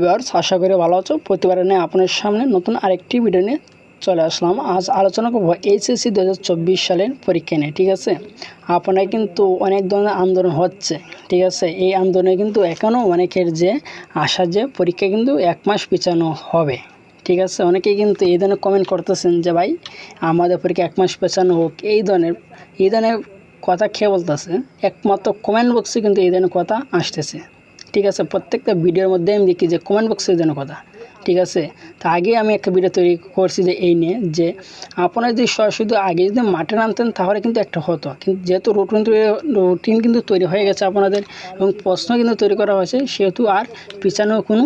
Viewers আশা করি ভালো আছো। প্রতিবারে নিয়ে আপনার সামনে নতুন আরেকটি ভিডিও নিয়ে চলে আসলাম। আজ আলোচনা করব এইচএসসি দু হাজার চব্বিশ সালের পরীক্ষা নিয়ে, ঠিক আছে? আপনার কিন্তু অনেক ধরনের আন্দোলন হচ্ছে, ঠিক আছে? এই আন্দোলনে কিন্তু এখনও অনেকের যে আশা যে পরীক্ষা কিন্তু এক মাস পিছানো হবে, ঠিক আছে? অনেকেই কিন্তু এই ধরনের কমেন্ট করতেছেন যে, ভাই, আমাদের পরীক্ষা এক মাস পেছানো হোক। এই ধরনের এই ধরনের কথা খেয়ে বলতেছে? একমাত্র কমেন্ট বক্সে কিন্তু এই ধরনের কথা আসতেছে। ঠিক আছে, প্রত্যেকটা ভিডিওর মধ্যে আমি দেখি যে কমেন্ট বক্সের জন্য কথা, ঠিক আছে? তা আগে আমি একটা ভিডিও তৈরি করছি যে এই নিয়ে, যে আপনারা যদি শুধু আগে যদি মাঠে নামতেন তাহলে কিন্তু একটা হতো। কিন্তু যেহেতু রুটিন রুটিন কিন্তু তৈরি হয়ে গেছে আপনাদের এবং প্রশ্ন কিন্তু তৈরি করা হয়েছে, সেহেতু আর পিছানো কোনো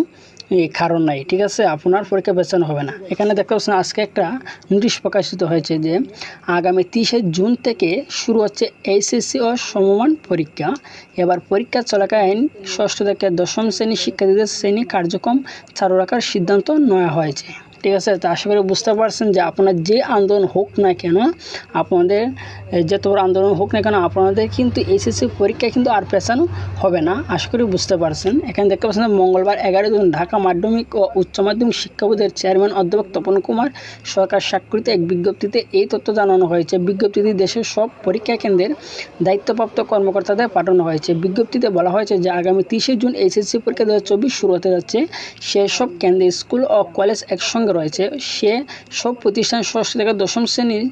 কারণ নাই, ঠিক আছে? আপনার পরীক্ষা বেচানো হবে না। এখানে দেখতে পাচ্ছেন, আজকে একটা নোটিশ প্রকাশিত হয়েছে যে, আগামী তিরিশে জুন থেকে শুরু হচ্ছে এইচএসসি ও সমমান পরীক্ষা। এবার পরীক্ষা চলাকালীন ষষ্ঠ থেকে দশম শ্রেণির শিক্ষার্থীদের শ্রেণি কার্যক্রম চালু রাখার সিদ্ধান্ত নেওয়া হয়েছে। ঠিক আছে? তো আশা করি বুঝতে পারছেন যে আপনার যে আন্দোলন হোক না কেন, আপনাদের যত বড় আন্দোলন হোক না কেন, আপনাদের কিন্তু এসএসসি পরীক্ষা কিন্তু আর পেছানো হবে না। আশা করি বুঝতে পারছেন। এখানে দেখতে পাচ্ছেন মঙ্গলবার এগারো জুন ঢাকা মাধ্যমিক ও উচ্চ মাধ্যমিক শিক্ষা বোর্ডের চেয়ারম্যান অধ্যাপক তপন কুমার সরকার স্বাক্ষরিত এক বিজ্ঞপ্তিতে এই তথ্য জানানো হয়েছে। বিজ্ঞপ্তিতে দেশের সব পরীক্ষা কেন্দ্রের দায়িত্বপ্রাপ্ত কর্মকর্তাদের পাঠানো হয়েছে। বিজ্ঞপ্তিতে বলা হয়েছে যে আগামী তিরিশে জুন এইচএসসি পরীক্ষা দু হাজার চব্বিশ শুরু হতে যাচ্ছে। সেসব কেন্দ্রে স্কুল ও কলেজ একসঙ্গে রয়েছে, সে সব প্রতিষ্ঠান ষষ্ঠ থেকে দশম শ্রেণির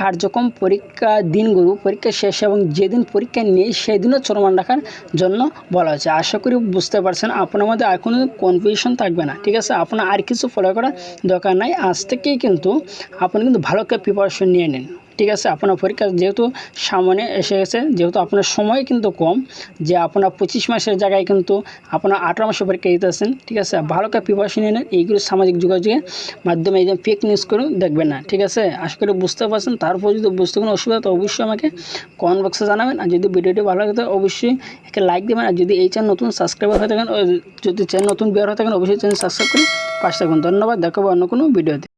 কার্যক্রম পরীক্ষা দিনগুলো পরীক্ষা শেষ এবং যেদিন পরীক্ষা নেই সেদিনও চলমান রাখার জন্য বলা হয়েছে। আশা করি বুঝতে পারছেন, আপনার মধ্যে আর কোনো কনফিউশন থাকবে না, ঠিক আছে? আপনার আর কিছু ফলো করার দরকার নাই। আজ থেকেই কিন্তু আপনি কিন্তু ভালো করে প্রিপারেশন নিয়ে নিন। ঠিক আছে, আপনার পরীক্ষা যেহেতু সামনে এসে গেছে, যেহেতু আপনার সময় কিন্তু কম, যে আপনার পঁচিশ মাসের জায়গায় কিন্তু আপনার আঠারো মাসের পরীক্ষা দিতেছেন ঠিক আছে, ভালো করে প্রিপারেশন নেন, এইগুলো সামাজিক যোগাযোগের মাধ্যমে এই যে ফেক নিউজ করে দেখবেন না, ঠিক আছে, আশা করি বুঝতে পারছেন, তারপর যদি বুঝতে কোনো অসুবিধা তো অবশ্যই আমাকে কমেন্ট বক্সে জানাবেন, আর যদি ভিডিওটি ভালো লাগে, তো অবশ্যই একটা লাইক দেবেন, আর যদি এই চ্যানেল নতুন সাবস্ক্রাইবার হয়ে থাকেন যদি চ্যানেল নতুন বের হয়ে থাকেন, অবশ্যই চ্যানেল সাবস্ক্রাইব করে পাশে থাকুন, ধন্যবাদ দেখাবো অন্য কোনো ভিডিওতে